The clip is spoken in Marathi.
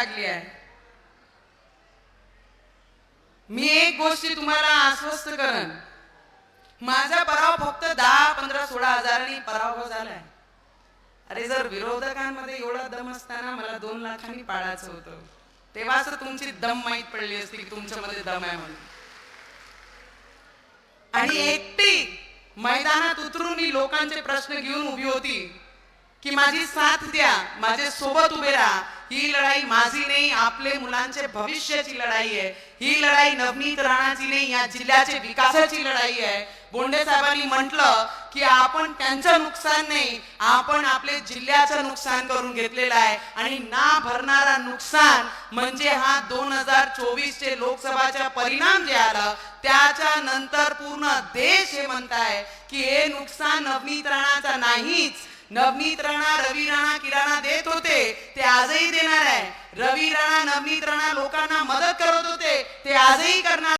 लागली आहे. मी एक गोष्टी तुम्हाला आश्वस्त करण माझा पराव फक्त दहा पंधरा सोळा हजारांनी पराभव झालाय. अरे जर विरोधकांमध्ये एवढा दम असताना मला दोन लाखांनी पाळायचं होतं तेव्हाच तुमची दम माहीत पडली असती की तुमच्यामध्ये दम आहे म्हणून. आणि एकटी मैदानात उतरून मी लोकांचे प्रश्न घेऊन उभी होती की माझी साथ द्या माझे सोबत उभे राहा. ही लढाई माझी नाही आपले मुलांचे भविष्याची लढाई आहे. ही लढाई नवनीत राणाची नाही या जिल्ह्याचे विकासाची लढाई आहे. बोंडे साहेबांनी म्हटलं की आपण त्यांचं नुकसान नाही आपण आपले जिल्ह्याचं नुकसान करून घेतलेलं आहे. आणि ना भरणारा नुकसान म्हणजे हा दोन हजार चोवीस चे लोकसभाचा परिणाम जे आलं त्याच्या नंतर पूर्ण देश हे म्हणताय की हे नुकसान नवनीत राणाचा नाहीच. नवनीत राणा रवी राणा किराणा देत होते ते आजही देणार रवी राणा नवनीत राणा लोकांना मदत करत होते. ते आजही करणार